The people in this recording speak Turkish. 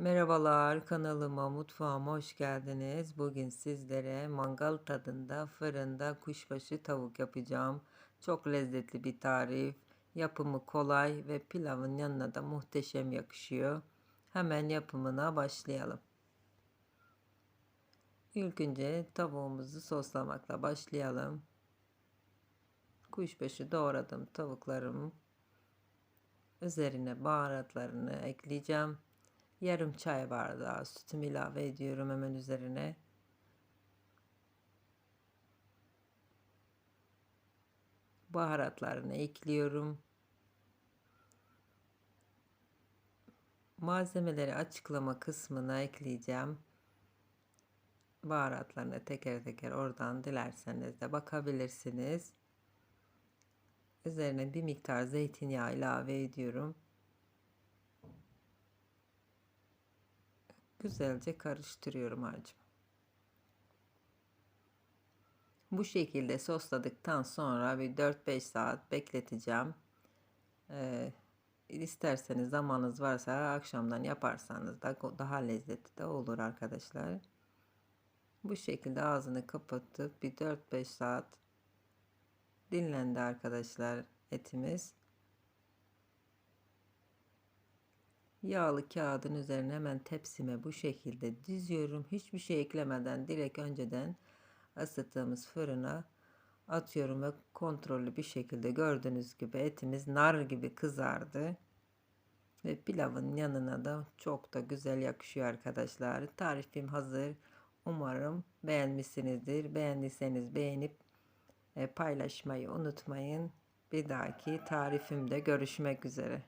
Merhabalar kanalıma mutfağıma hoş geldiniz. Bugün sizlere mangal tadında fırında kuşbaşı tavuk yapacağım. Çok lezzetli bir tarif. Yapımı kolay ve pilavın yanına da muhteşem yakışıyor. Hemen yapımına başlayalım. İlk önce tavuğumuzu soslamakla başlayalım. Kuşbaşı doğradım tavuklarım. Üzerine baharatlarını ekleyeceğim. Yarım çay bardağı sütümü ilave ediyorum hemen üzerine. Baharatlarını ekliyorum. Malzemeleri açıklama kısmına ekleyeceğim. Baharatlarını teker teker oradan dilerseniz de bakabilirsiniz. Üzerine bir miktar zeytinyağı ilave ediyorum. Güzelce karıştırıyorum harcım. Bu şekilde sosladıktan sonra bir 4-5 saat bekleteceğim. Ee, isterseniz zamanınız varsa akşamdan yaparsanız da daha lezzetli de olur arkadaşlar. Bu şekilde ağzını kapatıp bir 4-5 saat dinlendi arkadaşlar etimiz. Yağlı kağıdın üzerine hemen tepsime bu şekilde diziyorum. Hiçbir şey eklemeden direkt önceden ısıttığımız fırına atıyorum ve kontrollü bir şekilde gördüğünüz gibi etimiz nar gibi kızardı. Ve pilavın yanına da çok da güzel yakışıyor arkadaşlar. Tarifim hazır. Umarım beğenmişsinizdir. Beğendiyseniz beğenip e, paylaşmayı unutmayın. Bir dahaki tarifimde görüşmek üzere.